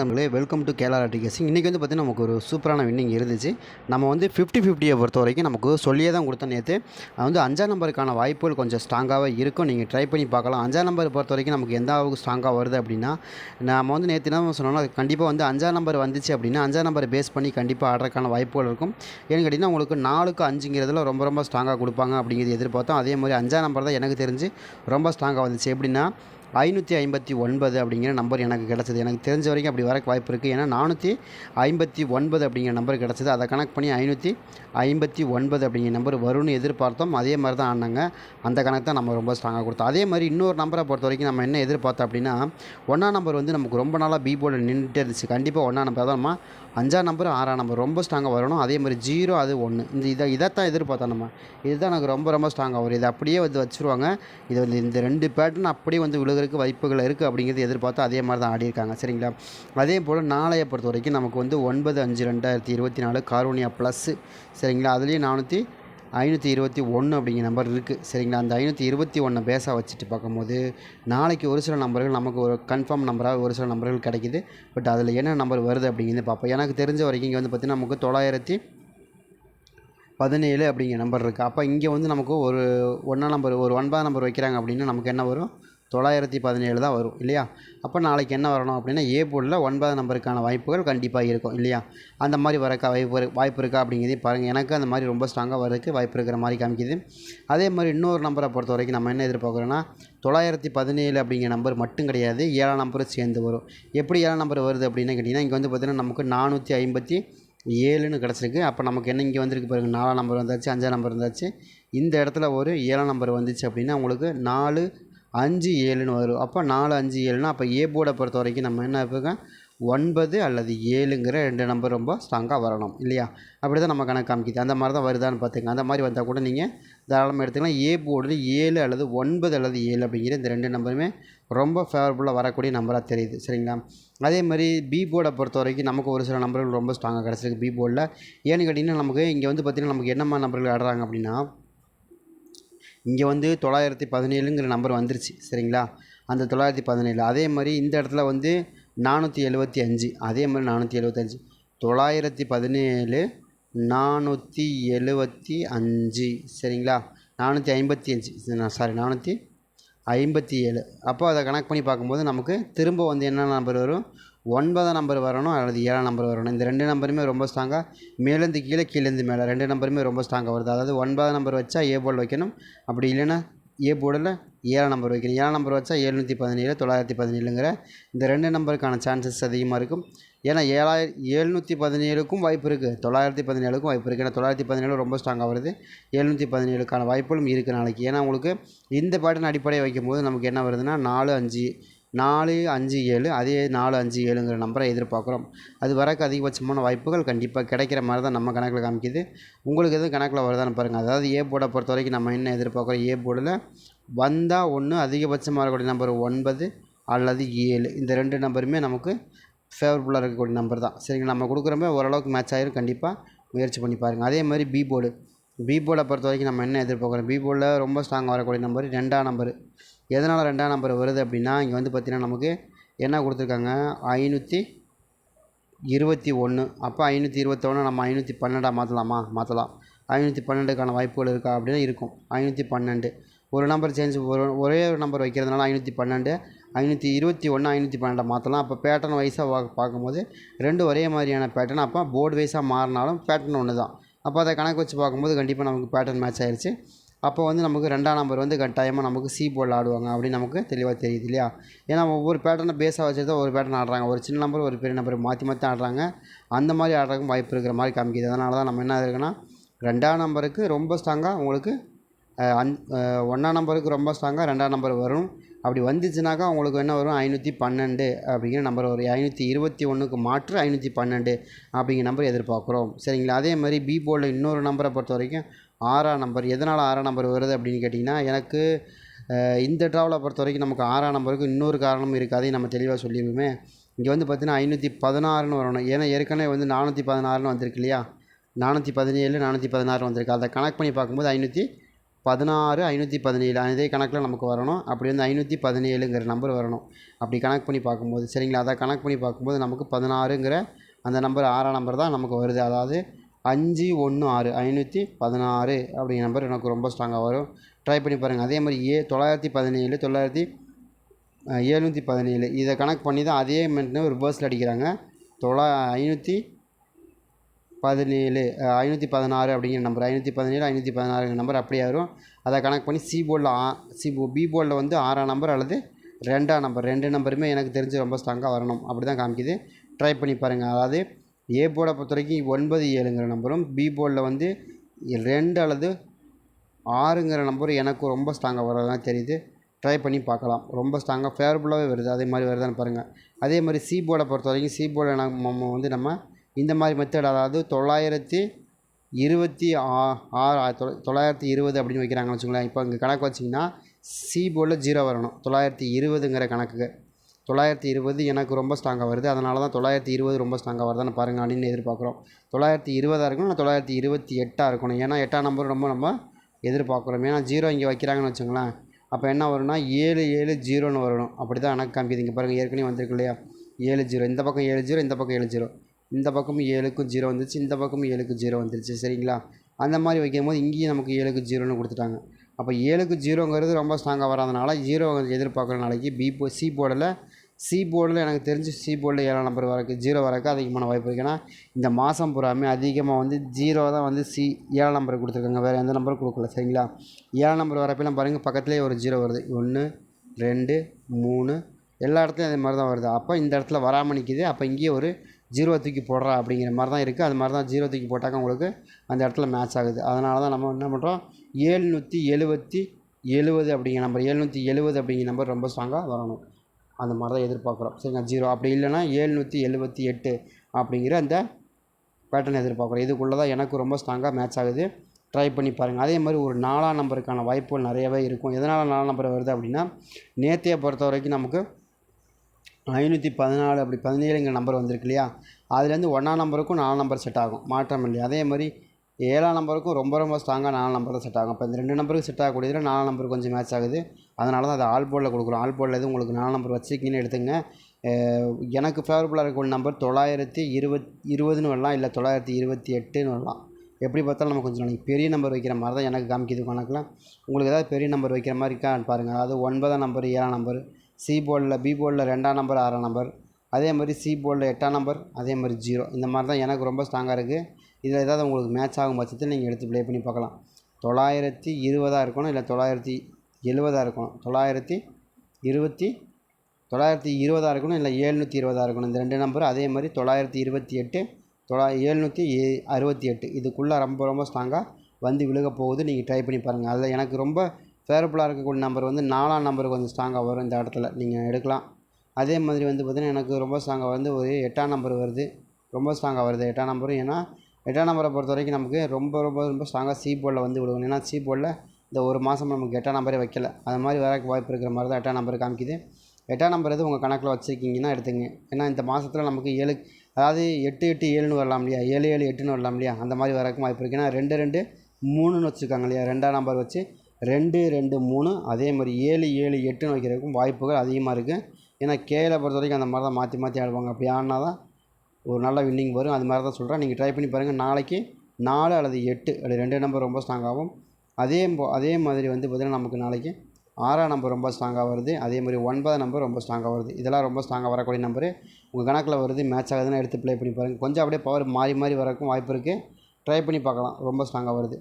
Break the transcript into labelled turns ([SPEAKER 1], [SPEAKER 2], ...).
[SPEAKER 1] நம்மளே welcome to Kerala டிகேசிங் இன்றைக்கி வந்து பார்த்திங்கன்னா நமக்கு ஒரு சூப்பரான வின்னிங் இருந்துச்சு. நம்ம வந்து ஃபிஃப்டி ஃபிஃப்டியை பொறுத்த வரைக்கும் நமக்கு சொல்லியே தான் கொடுத்தோம் நேற்று அது வந்து அஞ்சாம் நம்பருக்கான வாய்ப்புகள் கொஞ்சம் ஸ்ட்ராங்காகவே இருக்கும். நீங்கள் ட்ரை பண்ணி பார்க்கலாம். அஞ்சாம் நம்பர் பொறுத்த வரைக்கும் நமக்கு எந்த அளவுக்கு ஸ்ட்ராங்காக வருது அப்படின்னா நம்ம வந்து நேற்று என்ன சொன்னோம்னா கண்டிப்பாக வந்து அஞ்சாம் நம்பர் வந்துச்சு அப்படின்னா அஞ்சாம் நம்பரை பேஸ் பண்ணி கண்டிப்பாக ஆடுறதுக்கான வாய்ப்புகள் இருக்கும். ஏன்னு கேட்டிங்கன்னா உங்களுக்கு நாலுக்கு அஞ்சுங்கிறதுல ரொம்ப ரொம்ப ஸ்ட்ராங்காக கொடுப்பாங்க அப்படிங்கிறது எதிர்பார்த்தோம். அதே மாதிரி அஞ்சாம் நம்பர் தான் எனக்கு தெரிஞ்சு ரொம்ப ஸ்ட்ராங்காக வந்துச்சு. எப்படின்னா ஐநூற்றி ஐம்பத்தி ஒன்பது அப்படிங்கிற நம்பர் எனக்கு கிடச்சிது. எனக்கு தெரிஞ்ச வரைக்கும் அப்படி வரக்கு வாய்ப்பு இருக்குது ஏன்னா நானூற்றி ஐம்பத்தி ஒன்பது அப்படிங்கிற நம்பர் கிடச்சிது. அதை கணக்கு பண்ணி ஐநூற்றி ஐம்பத்தி ஒன்பது அப்படிங்கிற நம்பர் வரும்னு எதிர்பார்த்தோம். அதே மாதிரி தான் ஆனாங்க. அந்த கணக்கு தான் நம்ம ரொம்ப ஸ்ட்ராங்காக கொடுத்தோம். அதே மாதிரி இன்னொரு நம்பரை பொறுத்த வரைக்கும் நம்ம என்ன எதிர்பார்த்தோம் அப்படின்னா ஒன்றாம் நம்பர் வந்து நமக்கு ரொம்ப நாளாக பி போர்டில் நின்றுட்டே இருந்துச்சு. கண்டிப்பாக ஒன்றாம் நம்பர் தான். நம்ம அஞ்சாம் நம்பர் ஆறாம் நம்பர் ரொம்ப ஸ்ட்ராங்காக வரணும். அதே மாதிரி ஜீரோ அது ஒன்று இந்த இதை இதைத்தான் எதிர்பார்த்தோம் நம்ம. இதுதான் எனக்கு ரொம்ப ரொம்ப ஸ்ட்ராங்காக வரும். இதை அப்படியே வந்து வச்சுருவாங்க. இது வந்து இந்த ரெண்டு பேட்டர்ன் அப்படியே வந்து விழுகிறதுக்கு வாய்ப்புகள் இருக்குது அப்படிங்கிறது எதிர்பார்த்து அதே மாதிரி தான் ஆடியிருக்காங்க. சரிங்களா? அதே போல் நாளையை பொறுத்த வரைக்கும் நமக்கு வந்து ஒன்பது அஞ்சு ரெண்டாயிரத்தி இருபத்தி நாலு கார்வோனியா ப்ளஸ்ஸு சரிங்களா? அதுலேயும் நானூற்றி ஐநூற்றி இருபத்தி ஒன்று அப்படிங்கிற நம்பர் இருக்குது சரிங்களா? அந்த ஐநூற்றி இருபத்தி ஒன்றை பேஸாக வச்சுட்டு பார்க்கும்போது நாளைக்கு ஒரு சில நம்பர்கள் நமக்கு ஒரு கன்ஃபார்ம் நம்பராக ஒரு சில நம்பர்கள் கிடைக்கிது. பட் அதில் என்ன நம்பர் வருது அப்படிங்கிறது பார்ப்போம். எனக்கு தெரிஞ்ச வரைக்கும் இங்கே வந்து பார்த்திங்கன்னா நமக்கு தொள்ளாயிரத்தி பதினேழு அப்படிங்கிற நம்பர் இருக்குது அப்போ இங்கே வந்து நமக்கு ஒரு ஒன்றாம் நம்பர் ஒரு ஒன்பதாம் நம்பர் வைக்கிறாங்க அப்படின்னா நமக்கு என்ன வரும்? தொள்ளாயிரத்தி பதினேழு தான் வரும் இல்லையா? அப்போ நாளைக்கு என்ன வரணும் அப்படின்னா ஏ போர்டில் ஒன்பதாம் நம்பருக்கான வாய்ப்புகள் கண்டிப்பாக இருக்கும் இல்லையா? அந்த மாதிரி வரக்க வாய்ப்பு வாய்ப்பு இருக்கா அப்படிங்கிறதையும் பாருங்கள் எனக்கு அந்த மாதிரி ரொம்ப ஸ்ட்ராங்காக வரதுக்கு வாய்ப்பு இருக்கிற மாதிரி காமிக்குது. அதே மாதிரி இன்னொரு நம்பரை பொறுத்த வரைக்கும் நம்ம என்ன எதிர்பார்க்குறோன்னா தொள்ளாயிரத்தி பதினேழு அப்படிங்கிற நம்பர் மட்டும் கிடையாது ஏழாம் நம்பரும் சேர்ந்து வரும். எப்படி ஏழாம் நம்பர் வருது அப்படின்னு கேட்டிங்கன்னா இங்கே வந்து பார்த்திங்கன்னா நமக்கு நானூற்றி ஐம்பத்தி ஏழுன்னு கிடச்சிருக்கு. அப்போ நமக்கு என்ன இங்கே வந்திருக்கு பாருங்க நாலாம் நம்பர் வந்தாச்சு அஞ்சாம் நம்பர் வந்தாச்சு. இந்த இடத்துல ஒரு ஏழாம் நம்பர் வந்துச்சு அப்படின்னா உங்களுக்கு நாலு அஞ்சு ஏழுன்னு வரும். அப்போ நாலு அஞ்சு ஏழுனா அப்போ ஏ போர்டை பொறுத்த வரைக்கும் நம்ம என்ன இருப்போங்க ஒன்பது அல்லது ஏழுங்கிற ரெண்டு நம்பர் ரொம்ப ஸ்ட்ராங்காக வரணும் இல்லையா? அப்படி தான் நம்ம கணக்கு காமிக்குது. அந்த மாதிரி தான் வருதான்னு பார்த்துங்க அந்த மாதிரி வந்தால் கூட நீங்கள் தாராளமாக எடுத்துக்கலாம். ஏ போர்டில் ஏழு அல்லது ஒன்பது அல்லது ஏழு அப்படிங்கிற இந்த ரெண்டு நம்பருமே ரொம்ப ஃபேவரபுளாக வரக்கூடிய நம்பராக தெரியுது. சரிங்களா? அதே மாதிரி பி போர்டை பொறுத்த வரைக்கும் நமக்கு ஒரு சில நம்பர்கள் ரொம்ப ஸ்ட்ராங்காக கிடச்சிருக்கு பி போர்டில் ஏன்னு கேட்டிங்கன்னா நமக்கு இங்கே வந்து பார்த்திங்கன்னா நமக்கு என்னம்மா நம்பர்கள் ஆடுறாங்க அப்படின்னா இங்கே வந்து தொள்ளாயிரத்தி பதினேழுங்கிற நம்பர் வந்துருச்சு சரிங்களா? அந்த தொள்ளாயிரத்தி பதினேழு. அதே மாதிரி இந்த இடத்துல வந்து நானூற்றி எழுபத்தி அஞ்சு அதே மாதிரி நானூற்றி எழுபத்தஞ்சு தொள்ளாயிரத்தி பதினேழு நானூற்றி எழுபத்தி அஞ்சு சரிங்களா? நானூற்றி ஐம்பத்தி அஞ்சு சாரி நானூற்றி ஐம்பத்தி ஏழு. அப்போ அதை கணக்கு பண்ணி பார்க்கும்போது நமக்கு திரும்ப வந்து என்ன நம்பர் வரும்? ஒன்பதாம் நம்பர் வரணும் அல்லது ஏழாம் நம்பர் வரணும். இந்த ரெண்டு நம்பருமே ரொம்ப ஸ்ட்ராங்காக மேலேருந்து கீழே கீழேருந்து மேலே. ரெண்டு நம்பருமே ரொம்ப ஸ்ட்ராங்காக வருது. அதாவது ஒன்பதாம் நம்பர் வச்சா ஏ போர்டில் வைக்கணும். அப்படி இல்லைன்னா ஏ போர்டில் ஏழாம் நம்பர் வைக்கணும். ஏழாம் நம்பர் வச்சா எழுநூற்றி பதினேழு தொள்ளாயிரத்தி பதினேழுங்கிற இந்த ரெண்டு நம்பருக்கான சான்சஸ் அதிகமாக இருக்கும். ஏன்னா ஏழாயிர எழுநூற்றி பதினேழுக்கும் வாய்ப்பு இருக்குது தொள்ளாயிரத்தி பதினேழுக்கும் வாய்ப்பு இருக்குது ஏன்னா தொள்ளாயிரத்தி பதினேழு ரொம்ப ஸ்ட்ராங்காக வருது. எழுநூற்றி பதினேழுக்கான வாய்ப்புகளும் இருக்குது நாளைக்கு. ஏன்னா உங்களுக்கு இந்த பேட்டர்ன் அடிப்படையை வைக்கும்போது நமக்கு என்ன வருதுன்னா நாலு அஞ்சு நாலு அஞ்சு ஏழு. அதே நாலு அஞ்சு ஏழுங்கிற நம்பரை எதிர்பார்க்குறோம். அது வரக்கு அதிகபட்சமான வாய்ப்புகள் கண்டிப்பாக கிடைக்கிற மாதிரி தான் நம்ம கணக்கில் காமிக்குது. உங்களுக்கு எதுவும் கணக்கில் வருதான்னு பாருங்கள் அதாவது ஏ போர்டை பொறுத்த வரைக்கும் நம்ம என்ன எதிர்பார்க்குறோம்? ஏ போர்டில் வந்தால் ஒன்று அதிகபட்சமாக இருக்கக்கூடிய நம்பர் ஒன்பது அல்லது ஏழு. இந்த ரெண்டு நம்பருமே நமக்கு ஃபேவரபுளாக இருக்கக்கூடிய நம்பர் தான். சரிங்களா? நம்ம கொடுக்குறப்ப ஓரளவுக்கு மேட்ச் ஆகிரும் கண்டிப்பாக முயற்சி பண்ணி பாருங்கள் அதே மாதிரி பி போர்டு பி போர்டை பொறுத்த வரைக்கும் நம்ம என்ன எதிர்பார்க்குறோம்? பி போர்டில் ரொம்ப ஸ்ட்ராங்காக வரக்கூடிய நம்பர் ரெண்டாம் நம்பர் எதனால் ரெண்டாம் நம்பர் வருது அப்படின்னா இங்கே வந்து பார்த்திங்கன்னா நமக்கு என்ன கொடுத்துருக்காங்க? ஐநூற்றி இருபத்தி ஒன்று அப்போ ஐநூற்றி இருபத்தொன்று நம்ம ஐநூற்றி பன்னெண்டாக மாற்றலாமா மாற்றலாம் ஐநூற்றி பன்னெண்டுக்கான வாய்ப்புகள் இருக்கா அப்படின்னா இருக்கும். ஐநூற்றி பன்னெண்டு. ஒரு நம்பர் சேஞ்ச் ஒரு ஒரே ஒரு நம்பர் வைக்கிறதுனால ஐநூற்றி பன்னெண்டு ஐநூற்றி இருபத்தி ஒன்று ஐநூற்றி பன்னெண்டை மாற்றலாம் அப்போ பேட்டர்ன் வைஸாக பார்க்கும்போது ரெண்டு ஒரே மாதிரியான பேட்டர்ன் அப்போ போர்டு வைஸாக மாறினாலும் பேட்டர்ன் ஒன்று தான் அப்போ அதை கணக்கு வச்சு பார்க்கும்போது கண்டிப்பாக நமக்கு பேட்டர்ன் மேட்ச் ஆயிடுச்சு அப்போ வந்து நமக்கு ரெண்டாம் நம்பர் வந்து கட்டாயமாக நமக்கு சி போர்டில் ஆடுவாங்க அப்படின்னு நமக்கு தெளிவாக தெரியுது இல்லையா? ஏன்னா ஒவ்வொரு பேட்டர்னை பேஸாக வச்சு தான் ஒரு பேட்டர்ன் ஆடுறாங்க. ஒரு சின்ன நம்பர் ஒரு பெரிய நம்பர் மாற்றி மாற்றி ஆடுறாங்க. அந்த மாதிரி ஆடுறதுக்கும் வாய்ப்பு இருக்கிற மாதிரி காமிக்குது. அதனால தான் நம்ம என்ன இருக்குன்னா ரெண்டாம் நம்பருக்கு ரொம்ப ஸ்ட்ராங்காக உங்களுக்கு அஹ், அந் ஒன்றாம் நம்பருக்கு ரொம்ப ஸ்ட்ராங்காக ரெண்டாம் நம்பர் வரும். அப்படி வந்துச்சுனாக்கா உங்களுக்கு என்ன வரும்? ஐநூற்றி பன்னெண்டு அப்படிங்கிற நம்பர் வரும். ஐநூற்றி இருபத்தி ஒன்றுக்கு மாற்று ஐநூற்றி பன்னெண்டு அப்படிங்கிற நம்பர் எதிர்பார்க்குறோம். சரிங்களா? அதே மாதிரி பி போர்டில் இன்னொரு நம்பரை பொறுத்த வரைக்கும் ஆறாம் நம்பர் எதனால் ஆறாம் நம்பர் வருது அப்படின்னு கேட்டிங்கன்னா எனக்கு இந்த ட்ராவலை பொறுத்த வரைக்கும் நமக்கு ஆறாம் நம்பருக்கு இன்னொரு காரணமும் இருக்குது. அதையும் நம்ம தெளிவாக சொல்லிடுவோமே. இங்கே வந்து பார்த்தீங்கன்னா ஐநூற்றி பதினாறுன்னு வரணும். ஏன்னா ஏற்கனவே வந்து நானூற்றி பதினாறுன்னு வந்திருக்கு இல்லையா? நானூற்றி பதினேழு நானூற்றி பதினாறு வந்திருக்கு. அதை கணக்கு பண்ணி பார்க்கும்போது ஐநூற்றி பதினாறு ஐநூற்றி பதினேழு. அதே கணக்கில் நமக்கு வரணும். அப்படி வந்து ஐநூற்றி பதினேழுங்கிற நம்பர் வரணும். அப்படி கணக்கு பண்ணி பார்க்கும்போது சரிங்களா? அதை கணக்கு பண்ணி பார்க்கும்போது நமக்கு பதினாறுங்கிற அந்த நம்பர் ஆறாம் நம்பர் தான் நமக்கு வருது. அதாவது அஞ்சு ஒன்று ஆறு. ஐநூற்றி பதினாறு அப்படிங்கிற நம்பர் எனக்கு ரொம்ப ஸ்ட்ராங்காக வரும். ட்ரை பண்ணி பாருங்கள் அதே மாதிரி ஏ தொள்ளாயிரத்தி பதினேழு தொள்ளாயிரத்தி எழுநூற்றி பதினேழு. இதை கணக்கு பண்ணி தான் அதே மென்ட்டு ரிவர்ஸில் அடிக்கிறாங்க. தொள்ளா ஐநூற்றி பதினேழு ஐநூற்றி பதினாறு அப்படிங்கிற நம்பர் ஐநூற்றி பதினேழு ஐநூற்றி பதினாறுங்கிற நம்பர் அப்படியே வரும். அதை கணக்கு பண்ணி சி போர்டில் ஆ சி போ பி போர்டில் வந்து ஆறாம் நம்பர் அல்லது ரெண்டாம் நம்பர் ரெண்டு நம்பருமே எனக்கு தெரிஞ்சு ரொம்ப ஸ்ட்ராங்காக வரணும். அப்படி தான் காமிக்குது. ட்ரை பண்ணி பாருங்கள் அதாவது ஏ போர்டை பொறுத்த வரைக்கும் ஒன்பது ஏழுங்கிற நம்பரும் பி போர்டில் வந்து ரெண்டு அல்லது ஆறுங்கிற நம்பர் எனக்கு ரொம்ப ஸ்ட்ராங்காக வரதான் தெரியுது. ட்ரை பண்ணி பார்க்கலாம். ரொம்ப ஸ்ட்ராங்காக ஃபேவரபுளாகவே வருது. அதே மாதிரி வருதான்னு பாருங்கள் அதே மாதிரி சி போர்டை பொறுத்த வரைக்கும் சி போர்டை நம்ம வந்து நம்ம இந்த மாதிரி மெத்தட் அதாவது தொள்ளாயிரத்தி இருபத்தி ஆ ஆறு தொ- தொள்ளாயிரத்தி இருபது அப்படின்னு வைக்கிறாங்கன்னு வச்சுக்கோங்களேன். இப்போ இங்கே கணக்கு வச்சிங்கன்னா சி போர்டில் ஜீரோ வரணும். தொள்ளாயிரத்தி இருபதுங்கிற கணக்குக்கு. தொள்ளாயிரத்தி இருபது எனக்கு ரொம்ப ஸ்ட்ராங்காக வருது. அதனால தான் தொள்ளாயிரத்தி இருபது ரொம்ப ஸ்ட்ராங்காக வருதான்னு பாருங்கள் அப்படின்னு எதிர்பார்க்குறோம். தொள்ளாயிரத்தி இருபதாக இருக்கணும்? நான் தொள்ளாயிரத்தி இருபத்தி எட்டாக இருக்கணும்? ஏன்னா எட்டாம் நம்பர் ரொம்ப நம்ம எதிர்பார்க்குறோம். ஏன்னா ஜீரோ இங்கே வைக்கிறாங்கன்னு வச்சுங்களேன் அப்போ என்ன வரும்னா ஏழு ஏழு ஜீரோன்னு வரணும். அப்படி தான் எனக்கு காமிக்குது. இங்கே பாருங்கள் ஏற்கனவே வந்திருக்கு இல்லையா? ஏழு ஜீரோ இந்த பக்கம் ஏழு ஜீரோ இந்த பக்கம் ஏழு ஜீரோ இந்த பக்கமும் ஏழுக்கும் ஜீரோ வந்துருச்சு இந்த பக்கமும் ஏழுக்கு ஜீரோ வந்துருச்சு சரிங்களா? அந்த மாதிரி வைக்கும் போது இங்கேயும் நமக்கு ஏழுக்கு ஜீரோன்னு கொடுத்துட்டாங்க. அப்போ ஏழுக்கு ஜீரோங்கிறது ரொம்ப ஸ்ட்ராங்காக வராதனால ஜீரோ எதிர்பார்க்குற நாளைக்கு பி போ சி போர்டில் சி போர்டில் எனக்கு தெரிஞ்சு சி போர்டில் ஏழாம் நம்பர் வரக்கு ஜீரோ வரக்கு அதிகமான வாய்ப்பு இருக்குது ஏன்னா இந்த மாதம் பூராமே அதிகமாக வந்து ஜீரோ தான் வந்து சி ஏழாம் நம்பர் கொடுத்துருக்காங்க. வேறு எந்த நம்பரும் கொடுக்கல சரிங்களா? ஏழாம் நம்பர் வரப்பெல்லாம் பாருங்கள் பக்கத்துலேயே ஒரு ஜீரோ வருது. ஒன்று ரெண்டு மூணு எல்லா இடத்துலையும் அதே மாதிரி தான் வருது. அப்போ இந்த இடத்துல வராமல் நிற்கிது அப்போ இங்கேயே ஒரு ஜீரோ தூக்கி போடுறா அப்படிங்கிற மாதிரி தான் இருக்குது. அது மாதிரி தான் ஜீரோ தூக்கி போட்டாக்க உங்களுக்கு அந்த இடத்துல மேட்ச் ஆகுது. அதனால தான் நம்ம என்ன பண்ணுறோம் ஏழ்நூற்றி எழுபத்தி எழுபது அப்படிங்கிற நம்பர் ஏழ்நூற்றி எழுபது அப்படிங்கிற நம்பர் ரொம்ப ஸ்ட்ராங்காக வரணும். அந்த மாதிரி தான் எதிர்பார்க்குறோம். சரிங்களா? ஜீரோ. அப்படி இல்லைன்னா ஏழ்நூற்றி எழுபத்தி எட்டு அப்படிங்கிற அந்த பேட்டர்ன் எதிர்பார்க்குறோம். இதுக்குள்ளே தான் எனக்கு ரொம்ப ஸ்ட்ராங்காக மேட்ச் ஆகுது. ட்ரை பண்ணி பாருங்கள் அதே மாதிரி ஒரு நாலாம் நம்பருக்கான வாய்ப்புகள் நிறையவே இருக்கும். எதனால் நாலாம் நம்பர் வருது அப்படின்னா நேத்தையை பொறுத்த வரைக்கும் நமக்கு ஐநூற்றி பதினாலு அப்படி பதினேழுங்கிற நம்பர் வந்திருக்கு இல்லையா? அதுலேருந்து ஒன்றாம் நம்பருக்கும் நாலு நம்பர் செட் ஆகும். மாற்றம் இல்லையா? அதே மாதிரி ஏழாம் நம்பருக்கும் ரொம்ப ரொம்ப ஸ்ட்ராங்காக நாலு நம்பர் தான் செட் ஆகும். இப்போ இந்த ரெண்டு நம்பருக்கு செட் ஆகக்கூடியதில் நாலு நம்பர் கொஞ்சம் மேட்ச் ஆகுது. அதனால தான் அது ஆல் போர்டில் கொடுக்குறோம். ஆல் போர்டில் எதுவும் உங்களுக்கு நாலு நம்பர் வச்சுருக்கீங்கன்னு எடுத்துங்க எனக்கு ஃபேவரபுளாக இருக்கக்கூடிய நம்பர் தொள்ளாயிரத்தி இருபத் இருபதுன்னு வரலாம். இல்லை தொள்ளாயிரத்தி இருபத்தி எட்டுன்னு வரலாம். எப்படி பார்த்தாலும் நம்ம கொஞ்சம் நாளைக்கு பெரிய நம்பர் வைக்கிற மாதிரி தான் எனக்கு காமிக்குது கணக்கில். உங்களுக்கு ஏதாவது பெரிய நம்பர் வைக்கிற மாதிரி இருக்கான்னு பாருங்கள் அதாவது ஒன்பதாம் நம்பர் ஏழாம் நம்பர் சி போர்டில் பி போர்டில் ரெண்டாம் நம்பர் ஆறாம் நம்பர் அதே மாதிரி சி போர்டில் எட்டாம் நம்பர் அதே மாதிரி ஜீரோ இந்த மாதிரி தான் எனக்கு ரொம்ப ஸ்ட்ராங்காக இருக்குது இதில் ஏதாவது உங்களுக்கு மேட்ச் ஆகும் பட்சத்தில் நீங்கள் எடுத்து ப்ளே பண்ணி பார்க்கலாம். தொள்ளாயிரத்தி இருபதாக இருக்கணும் இல்லை தொள்ளாயிரத்தி எழுபதாக இருக்கணும்? தொள்ளாயிரத்தி இருபத்தி தொள்ளாயிரத்தி இருபதாக இருக்கணும் இல்லை ஏழ்நூற்றி இருபதாக இருக்கணும்? இந்த ரெண்டு நம்பர் அதே மாதிரி தொள்ளாயிரத்தி இருபத்தி எட்டு தொள்ளா ஏழ்நூற்றி ஏ அறுபத்தி எட்டு. இதுக்குள்ளே ரொம்ப ரொம்ப ஸ்ட்ராங்காக வந்து விழுக போகுது. நீங்கள் ட்ரை பண்ணி பாருங்கள் அதில் எனக்கு ரொம்ப ஃபேவரபுளாக இருக்கக்கூடிய நம்பர் வந்து நாலாம் நம்பர் கொஞ்சம் ஸ்ட்ராங்காக வரும் இந்த இடத்துல. நீங்கள் எடுக்கலாம். அதே மாதிரி வந்து பார்த்திங்கன்னா எனக்கு ரொம்ப ஸ்ட்ராங்காக வந்து ஒரு எட்டாம் நம்பர் வருது. ரொம்ப ஸ்ட்ராங்காக வருது எட்டாம் நம்பரும் ஏன்னா எட்டாம் நம்பரை பொறுத்த வரைக்கும் நமக்கு ரொம்ப ரொம்ப ரொம்ப ஸ்ட்ராங்காக சி போர்டில் வந்து விடுவோம் ஏன்னா சி போர்டில் இந்த ஒரு மாதம் நமக்கு எட்டாம் நம்பரே வைக்கல. அது மாதிரி வர வாய்ப்பு இருக்கிற மாதிரி தான் எட்டாம் நம்பர் காமிக்குது. எட்டாம் நம்பர் எது உங்கள் கணக்கில் வச்சுருக்கீங்கன்னா எடுத்துங்க. ஏன்னா இந்த மாதத்தில் நமக்கு ஏழு அதாவது எட்டு எட்டு ஏழுன்னு வரலாம் இல்லையா? ஏழு ஏழு எட்டுன்னு வரலாம் இல்லையா? அந்த மாதிரி வரக்கும் வாய்ப்பு இருக்குது ஏன்னா ரெண்டு ரெண்டு மூணுன்னு வச்சுருக்காங்க இல்லையா? ரெண்டாம் நம்பர் வச்சு ரெண்டு ரெண்டு மூணு. அதே மாதிரி ஏழு ஏழு எட்டுன்னு வைக்கிறதுக்கும் வாய்ப்புகள் அதிகமாக இருக்குது ஏன்னா கேயில் பொறுத்த வரைக்கும் அந்த மாதிரி தான் மாற்றி மாற்றி ஆடுவாங்க. அப்படி ஆடினா தான் ஒரு நல்ல வின்னிங் வரும். அது மாதிரி தான் சொல்கிறேன் நீங்கள் ட்ரை பண்ணி பாருங்கள் நாளைக்கு நாலு அல்லது எட்டு அல்லது ரெண்டு நம்பர் ரொம்ப ஸ்ட்ராங்காகும் அதே அதே மாதிரி வந்து பார்த்திங்கன்னா நமக்கு நாளைக்கு ஆறாம் நம்பர் ரொம்ப ஸ்ட்ராங்காக வருது. அதே மாதிரி ஒன்பதாம் நம்பர் ரொம்ப ஸ்ட்ராங்காக வருது. இதெல்லாம் ரொம்ப ஸ்ட்ராங்காக வரக்கூடிய நம்பரு உங்கள் கணக்கில் வருது. மேட்ச் ஆகுதுன்னு எடுத்து ப்ளே பண்ணி பாருங்கள் கொஞ்சம் அப்படியே பவர் மாறி மாறி வரக்கும் வாய்ப்பு இருக்குது ட்ரை பண்ணி பார்க்கலாம். ரொம்ப ஸ்ட்ராங்காக வருது.